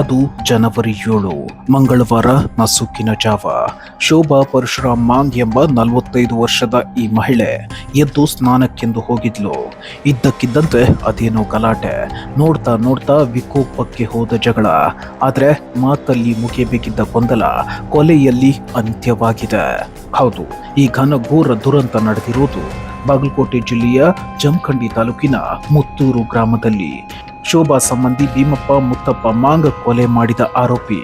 ಅದು ಜನವರಿ ಏಳು, ಮಂಗಳವಾರ ನಸುಕಿನ ಜಾವ. ಶೋಭಾ ಪರಶುರಾಮ್ ಮಾಂಗ್ ಎಂಬ ನಲವತ್ತೈದು ವರ್ಷದ ಈ ಮಹಿಳೆ ಎದ್ದು ಸ್ನಾನಕ್ಕೆಂದು ಹೋಗಿದ್ಲು. ಇದ್ದಕ್ಕಿದ್ದಂತೆ ಅದೇನೋ ಗಲಾಟೆ. ನೋಡ್ತಾ ನೋಡ್ತಾ ವಿಕೋಪಕ್ಕೆ ಹೋದ ಜಗಳ. ಆದರೆ ಮಾತಲ್ಲಿ ಮುಗಿಯಬೇಕಿದ್ದ ಗೊಂದಲ ಕೊಲೆಯಲ್ಲಿ ಅಂತ್ಯವಾಗಿದೆ. ಹೌದು, ಈ ಘನಘೋರ ದುರಂತ ನಡೆದಿರುವುದು ಬಾಗಲಕೋಟೆ ಜಿಲ್ಲೆಯ ಜಮಖಂಡಿ ತಾಲೂಕಿನ ಮುತ್ತೂರು ಗ್ರಾಮದಲ್ಲಿ. ಶೋಭಾ ಸಂಬಂಧಿ ಭೀಮಪ್ಪ ಮುತ್ತಪ್ಪ ಮಾಂಗ ಕೊಲೆ ಮಾಡಿದ ಆರೋಪಿ.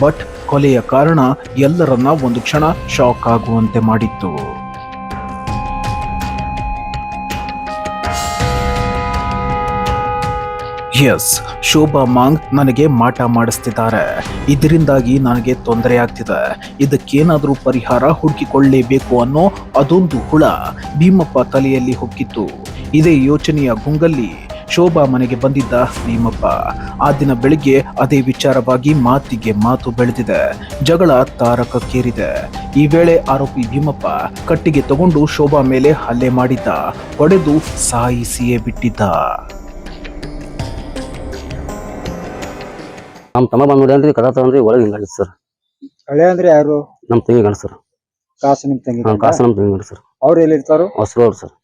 ಬಟ್ ಕೊಲೆಯ ಕಾರಣ ಎಲ್ಲರನ್ನ ಒಂದು ಕ್ಷಣ ಶಾಕ್ ಆಗುವಂತೆ ಮಾಡಿತ್ತು. ಎಸ್, ಶೋಭಾ ಮಾಂಗ್ ನನಗೆ ಮಾಟ ಮಾಡಿಸ್ತಿದ್ದಾರೆ. ಇದರಿಂದಾಗಿ ನನಗೆ ತೊಂದರೆ ಆಗ್ತಿದೆ. ಇದಕ್ಕೇನಾದರೂ ಪರಿಹಾರ ಹುಡುಕಿಕೊಳ್ಳಲೇಬೇಕು ಅನ್ನೋ ಅದೊಂದು ಹುಳ ಭೀಮಪ್ಪ ತಲೆಯಲ್ಲಿ ಹೊಕ್ಕಿತ್ತು. ಇದೇ ಯೋಚನೆಯ ಗುಂಗಲ್ಲಿ ಶೋಭಾ ಮನೆಗೆ ಬಂದಿದ್ದ ಭೀಮಪ್ಪ. ಆ ದಿನ ಬೆಳಿಗ್ಗೆ ಅದೇ ವಿಚಾರವಾಗಿ ಮಾತಿಗೆ ಮಾತು ಬೆಳೆದಿದೆ. ಜಗಳ ತಾರಕಕ್ಕೇರಿದೆ. ಈ ವೇಳೆ ಆರೋಪಿ ಭೀಮಪ್ಪ ಕಟ್ಟಿಗೆ ತಗೊಂಡು ಶೋಭಾ ಮೇಲೆ ಹಲ್ಲೆ ಮಾಡಿದ್ದ. ಹೊಡೆದು ಸಾಯಿಸಿಯೇ ಬಿಟ್ಟಿದ್ದ. ನಮ್ಮ ತಮ್ಮ ಬಂದ್ ಅಂದ್ರೆ ಕದ ತಗೊಂಡ್ರಿ ಒಳಗೆ ಹಿಂಗಾಡಿ ಸರ್. ಹಳೆ ಅಂದ್ರೆ ಯಾರು? ನಮ್ಮ ತಂಗಿ ಗಣ ಸರ್. ಕಾಸು ನಿಮ್ ತಂಗಿ ಕಾಸು ನಮ್ಮ ತಂಗಿ ಗಣ ಸರ್. ಅವ್ರು ಎಲ್ಲಿರ್ತಾರೋ? ಹೊಸರು ಅವ್ರು ಸರ್.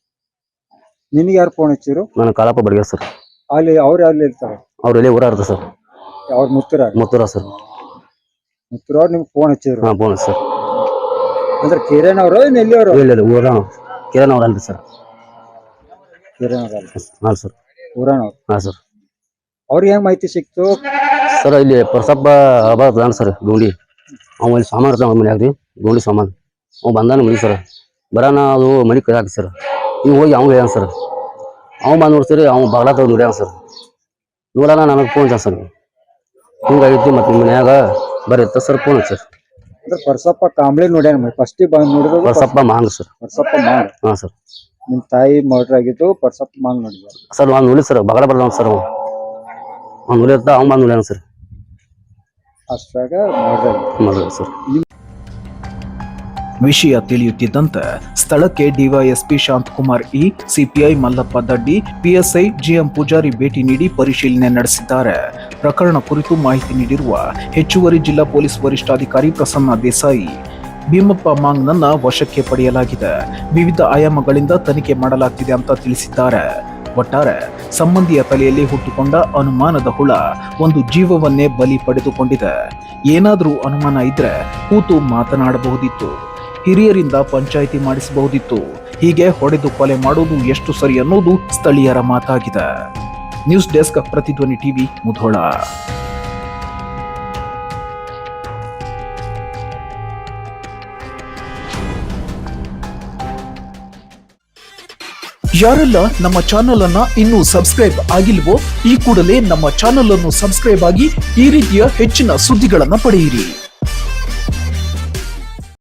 ನಿನಗೆ ಯಾರು ಫೋನ್ ಹಚ್ಚಿರು? ನಾನು ಕಾಲಪ್ಪ ಬಡಗ ಸರ್. ಅಲ್ಲಿ ಅವ್ರು ಅಲ್ಲಿ ಇರ್ತಾರೆ? ಅವ್ರು ಎಲ್ಲಿ ಊರ ಇರ್ತಾರೆ ಸರ್. ಅವ್ರ ಮುತ್ತಿರ? ಮುತ್ತೂರ ಸರ್. ಮುತ್ತಿರ ಅವ್ರು ನಿಮ್ಗೆ ಫೋನ್ ಹಚ್ಚಿರು? ಹಾಂ ಫೋನ್ ಸರ್. ಅಂದ್ರೆ ಕಿರಣ್ ಅವರು ಎಲ್ಲಿಯವರು ಇಲ್ಲ ಇಲ್ಲ ಊರ ಕಿರಣ್ ಅವ್ರು ಅಲ್ರಿ ಸರ್. ಕಿರಣ್ ಅವ್ರಲ್ಲ ಹಾಂ ಸರ್. ಅವ್ರು? ಹಾಂ ಸರ್. ಅವ್ರಿಗೆ ಹೆಂಗ್ ಮಾಹಿತಿ ಸಿಕ್ತು? ಸರ್ ಇಲ್ಲಿ ಪರ್ಸಪ್ಪ ಹಬ್ಬ ಸರ್ ಗೋಂಡಿ. ಅವ ಇಲ್ಲಿ ಸಾಮಾನು ಇರ್ತಾವ ಮನೆ ಮನ್ಯಾಗ ರೀ ಗೋಂಡಿ ಸಾಮಾನು. ಅವ್ನು ಬಂದಾನ ಮನೆ ಸರ್. ಬರೋಣ ಅದು ಮನೆ ಕೈ ಹಾಕಿ ಸರ್. ನೀವು ಹೋಗಿ ಅವ್ನು ಹೇಳ್ಯಾನ ಸರ್. ಅವ ಬಂದು ನೋಡ್ತೀರಿ ಅವ್ನು ಬಗಲ ತಗೊಂಡು ನೋಡ್ಯಾವ ಸರ್. ನೋಡೋಣ ನನಗೆ ಫೋನ್ ಹಚ್ಚ ಸರ್. ಹಿಂಗಾಗಿತ್ತು ಮತ್ತು ನಿಮ್ಮ ಮನ್ಯಾಗ ಬರೀತ ಸರ್ ಫೋನ್ ಸರ್. ಅಂದ್ರೆ ಪರ್ಸಪ್ಪ ಕಾಂಬ್ಳಿ ನೋಡ್ಯಾನ ಫಸ್ಟ್ ಬಂದು ನೋಡಿದ್ರು ಪರ್ಸಪ್ಪ. ಮಾಂಗ್ ಸರ್. ಪರ್ಸಪ್ಪ ಮಾಂಗ್. ಹಾಂ ಸರ್. ನಿಮ್ಮ ತಾಯಿ ಮರ್ಡರ್ ಆಗಿತ್ತು ಪರ್ಸಪ್ಪ ಮಾಂಗ್ ನೋಡಿದ್ರು. ಸರ್ ಅವ್ನು ನೋಡಿ ಸರ್ ಬಗಲ ಬರ್ದ ಸರ್ ಅವ. ಅವ್ನು ನೋಡಿ ಇರ್ತಾ ಅವ್ನು ಬಂದು ನೋಡ್ಯಾನ ಸರ್. ಅಷ್ಟಾಗ ಮರ್ಡರ್ ಮಗ ಸರ್. ವಿಷಯ ತಿಳಿಯುತ್ತಿದ್ದಂತೆ ಸ್ಥಳಕ್ಕೆ D Y S P Shanthakumar E C P I Mallappa Daddi, P S I G M Pujari ಭೇಟಿ ನೀಡಿ ಪರಿಶೀಲನೆ ನಡೆಸಿದ್ದಾರೆ. ಪ್ರಕರಣ ಕುರಿತು ಮಾಹಿತಿ ನೀಡಿರುವ ಹೆಚ್ಚುವರಿ ಜಿಲ್ಲಾ ಪೊಲೀಸ್ ವರಿಷ್ಠಾಧಿಕಾರಿ ಪ್ರಸನ್ನ ದೇಸಾಯಿ, ಭೀಮಪ್ಪ ಮಾಂಗ್ನನ್ನ ವಶಕ್ಕೆ ಪಡೆಯಲಾಗಿದೆ. ವಿವಿಧ ಆಯಾಮಗಳಿಂದ ತನಿಖೆ ಮಾಡಲಾಗ್ತಿದೆ ಅಂತ ತಿಳಿಸಿದ್ದಾರೆ. ಒಟ್ಟಾರೆ ಸಂಬಂಧಿಯ ತಲೆಯಲ್ಲಿ ಹುಟ್ಟಿಕೊಂಡ ಅನುಮಾನದ ಹುಳ ಒಂದು ಜೀವವನ್ನೇ ಬಲಿ ಪಡೆದುಕೊಂಡಿದೆ. ಏನಾದರೂ ಅನುಮಾನ ಇದ್ರೆ ಕೂತು ಮಾತನಾಡಬಹುದಿತ್ತು. ಹಿರಿಯರಿಂದ ಪಂಚಾಯಿತಿ ಮಾಡಿಸಬಹುದಿತ್ತು. ಹೀಗೆ ಹೊಡೆದು ಕೊಲೆ ಮಾಡುವುದು ಎಷ್ಟು ಸರಿ ಅನ್ನೋದು ಸ್ಥಳೀಯರ ಮಾತಾಗಿದೆ. News desk Prathidhwani TV, Mudhol. ಯಾರೆಲ್ಲ ನಮ್ಮ ಚಾನೆಲ್ ಅನ್ನ ಇನ್ನೂ ಸಬ್ಸ್ಕ್ರೈಬ್ ಆಗಿಲ್ವೋ, ಈ ಕೂಡಲೇ ನಮ್ಮ ಚಾನೆಲ್ ಅನ್ನು ಸಬ್ಸ್ಕ್ರೈಬ್ ಆಗಿ ಈ ರೀತಿಯ ಹೆಚ್ಚಿನ ಸುದ್ದಿಗಳನ್ನು ಪಡೆಯಿರಿ.